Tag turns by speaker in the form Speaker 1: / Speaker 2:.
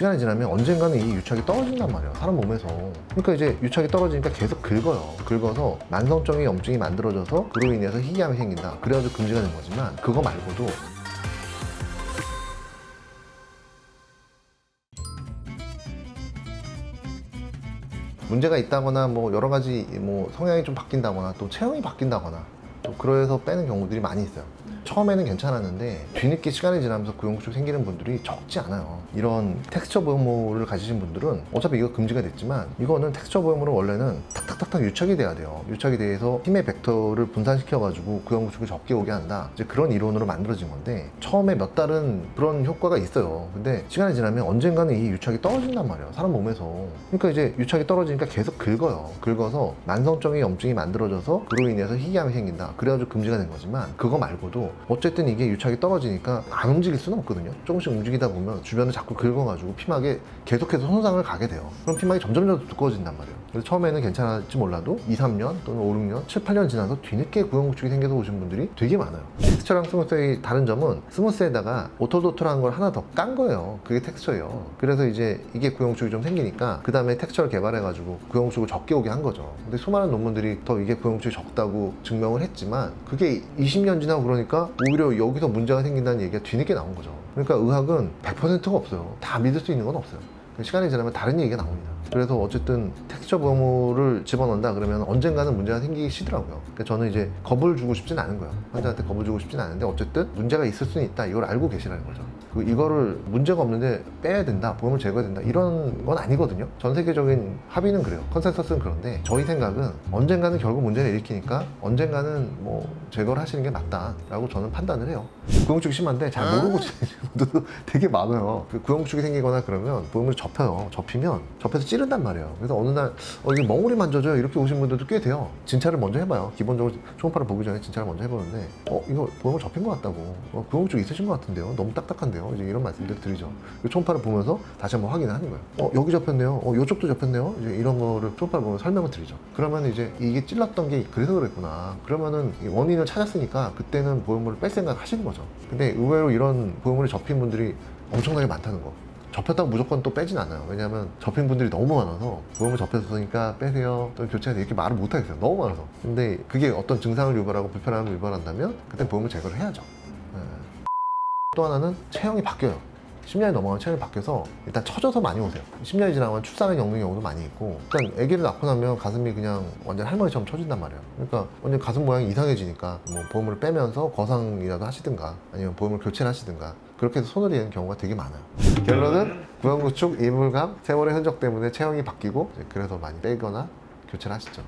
Speaker 1: 시간이 지나면 언젠가는 이 유착이 떨어진단 말이에요. 사람 몸에서. 그러니까 이제 유착이 떨어지니까 계속 긁어요. 긁어서 만성적인 염증이 만들어져서 그로 인해서 희귀암이 생긴다. 그래가지고 금지가 된 거지만 그거 말고도 문제가 있다거나 뭐 여러 가지 뭐 성향이 좀 바뀐다거나 또 체형이 바뀐다거나 또 그래서 빼는 경우들이 많이 있어요. 처음에는 괜찮았는데 뒤늦게 시간이 지나면서 구용구축 생기는 분들이 적지 않아요. 이런 텍스처 보호물을 가지신 분들은 어차피 이거 금지가 됐지만 이거는 텍스처 보호물은 원래는 탁탁탁탁 유착이 돼야 돼요. 유착이 돼서 힘의 벡터를 분산시켜 가지고 구용구축을 적게 오게 한다. 이제 그런 이론으로 만들어진 건데 처음에 몇 달은 그런 효과가 있어요. 근데 시간이 지나면 언젠가는 이 유착이 떨어진단 말이에요. 사람 몸에서. 그러니까 이제 유착이 떨어지니까 계속 긁어요. 긁어서 만성적인 염증이 만들어져서 그로 인해서 희귀암이 생긴다. 그래가지고 금지가 된 거지만 그거 말고도 어쨌든 이게 유착이 떨어지니까 안 움직일 수는 없거든요. 조금씩 움직이다 보면 주변을 자꾸 긁어가지고 피막에 계속해서 손상을 가게 돼요. 그럼 피막이 점점 더 두꺼워진단 말이에요. 그래서 처음에는 괜찮을지 몰라도 2, 3년 또는 5, 6년, 7, 8년 지나서 뒤늦게 구형구축이 생겨서 오신 분들이 되게 많아요. 텍스처랑 스무스의 다른 점은 스무스에다가 오토도트라는 걸 하나 더 깐 거예요. 그게 텍스처예요. 그래서 이제 이게 구형구축이 좀 생기니까 그 다음에 텍스처를 개발해가지고 구형구축을 적게 오게 한 거죠. 근데 수많은 논문들이 더 이게 구형구축이 적다고 증명을 했지만 그게 20년 지나고 그러니까 오히려 여기서 문제가 생긴다는 얘기가 뒤늦게 나온 거죠. 그러니까 의학은 100%가 없어요. 다 믿을 수 있는 건 없어요. 시간이 지나면 다른 얘기가 나옵니다. 그래서 어쨌든 텍스처 보호물을 집어넣는다 그러면 언젠가는 문제가 생기기 시더라고요. 그러니까 저는 이제 겁을 주고 싶진 않은 거예요. 환자한테 겁을 주고 싶진 않은데 어쨌든 문제가 있을 수는 있다. 이걸 알고 계시라는 거죠. 그 이거를 문제가 없는데 빼야 된다, 보험을 제거해야 된다 이런 건 아니거든요. 전 세계적인 합의는 그래요. 컨센서스는 그런데 저희 생각은 언젠가는 결국 문제를 일으키니까 언젠가는 뭐 제거를 하시는 게 맞다라고 저는 판단을 해요. 구형축이 심한데 잘 모르고 지내시는 분들도 되게 많아요. 그 구형축이 생기거나 그러면 보험을 접혀요. 접히면 접해서 찌른단 말이에요. 그래서 어느 날 어, 이게 멍울이 만져져요 이렇게 오신 분들도 꽤 돼요. 진찰을 먼저 해봐요. 기본적으로 초음파를 보기 전에 진찰을 먼저 해보는데 어 이거 보험을 접힌 것 같다고. 어, 구형축 있으신 것 같은데요. 너무 딱딱한데요. 이제 이런 말씀들 드리죠. 그 초음파를 보면서 다시 한번 확인을 하는 거예요. 어 여기 접혔네요. 어 요쪽도 접혔네요. 이제 이런 거를 초음파를 보면 설명을 드리죠. 그러면 이제 이게 찔렀던 게 그래서 그랬구나. 그러면은 이 원인을 찾았으니까 그때는 보험물을 뺄 생각 하시는 거죠. 근데 의외로 이런 보험물이 접힌 분들이 엄청나게 많다는 거. 접혔다고 무조건 또 빼진 않아요. 왜냐하면 접힌 분들이 너무 많아서 보험을 접혔으니까 빼세요. 또 교체하세요. 이렇게 말을 못 하겠어요. 너무 많아서. 근데 그게 어떤 증상을 유발하고 불편함을 유발한다면 그때 보험을 제거를 해야죠. 네. 또 하나는 체형이 바뀌어요. 10년이 넘어가면 체형이 바뀌어서 일단 처져서 많이 오세요. 10년이 지나면 출산을 겪는 경우도 많이 있고 일단 아기를 낳고 나면 가슴이 그냥 완전 할머니처럼 처진단 말이에요. 그러니까 완전 가슴 모양이 이상해지니까 뭐 보험을 빼면서 거상이라도 하시든가 아니면 보험을 교체를 하시든가 그렇게 해서 손을 이는 경우가 되게 많아요. 결론은 구형구축, 이물감, 세월의 흔적 때문에 체형이 바뀌고 그래서 많이 빼거나 교체를 하시죠.